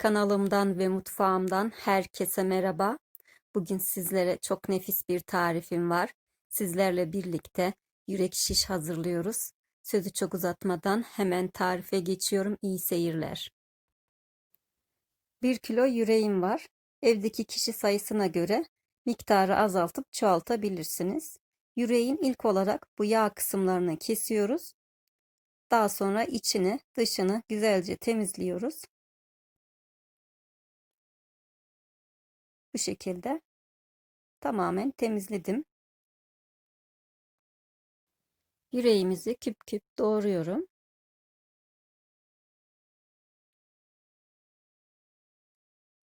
Kanalımdan ve mutfağımdan herkese merhaba. Bugün sizlere çok nefis bir tarifim var. Sizlerle birlikte yürek şiş hazırlıyoruz. Sözü çok uzatmadan hemen tarife geçiyorum. İyi seyirler. 1 kilo yüreğim var. Evdeki kişi sayısına göre miktarı azaltıp çoğaltabilirsiniz. Yüreğin ilk olarak bu yağ kısımlarını kesiyoruz. Daha sonra içini, dışını güzelce temizliyoruz. Bu şekilde tamamen temizledim. Yüreğimizi küp küp doğruyorum.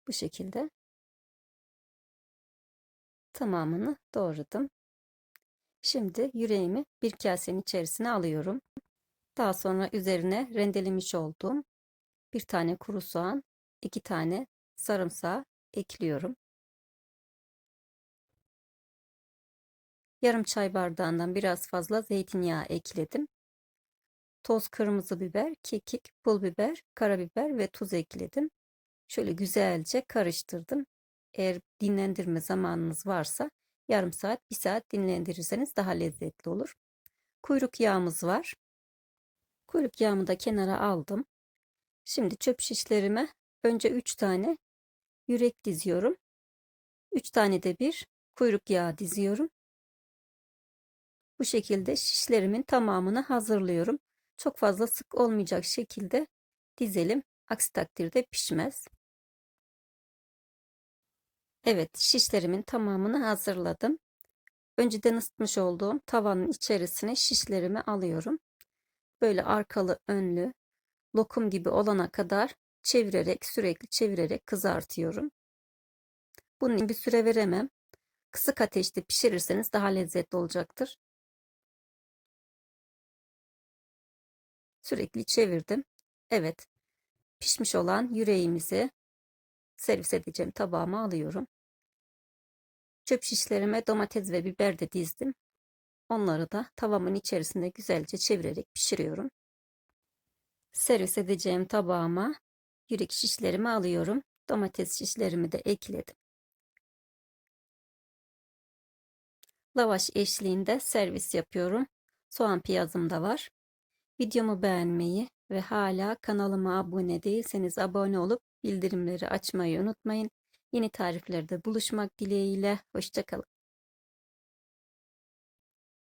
Bu şekilde tamamını doğradım. Şimdi yüreğimi bir kasenin içerisine alıyorum. Daha sonra üzerine rendelemiş olduğum bir tane kuru soğan, iki tane sarımsağı ekliyorum. Yarım çay bardağından biraz fazla zeytinyağı ekledim. Toz kırmızı biber, kekik, pul biber, karabiber ve tuz ekledim. Şöyle güzelce karıştırdım. Eğer dinlendirme zamanınız varsa yarım saat, bir saat dinlendirirseniz daha lezzetli olur. Kuyruk yağımız var. Kuyruk yağımı da kenara aldım. Şimdi çöp şişlerime önce 3 tane yürek diziyorum. 3 tane de bir kuyruk yağı diziyorum. Bu şekilde şişlerimin tamamını hazırlıyorum. Çok fazla sık olmayacak şekilde dizelim. Aksi takdirde pişmez. Evet şişlerimin tamamını hazırladım. Önceden ısıtmış olduğum tavanın içerisine şişlerimi alıyorum. Böyle arkalı önlü lokum gibi olana kadar çevirerek sürekli çevirerek kızartıyorum. Bunun bir süre veremem. Kısık ateşte pişirirseniz daha lezzetli olacaktır. Sürekli çevirdim. Evet. Pişmiş olan yüreğimizi servis edeceğim tabağıma alıyorum. Çöp şişlerime domates ve biber de dizdim. Onları da tavamın içerisinde güzelce çevirerek pişiriyorum. Servis edeceğim tabağıma yürek şişlerimi alıyorum. Domates şişlerimi de ekledim. Lavaş eşliğinde servis yapıyorum. Soğan piyazım da var. Videomu beğenmeyi ve hala kanalıma abone değilseniz abone olup bildirimleri açmayı unutmayın. Yeni tariflerde buluşmak dileğiyle. Hoşçakalın.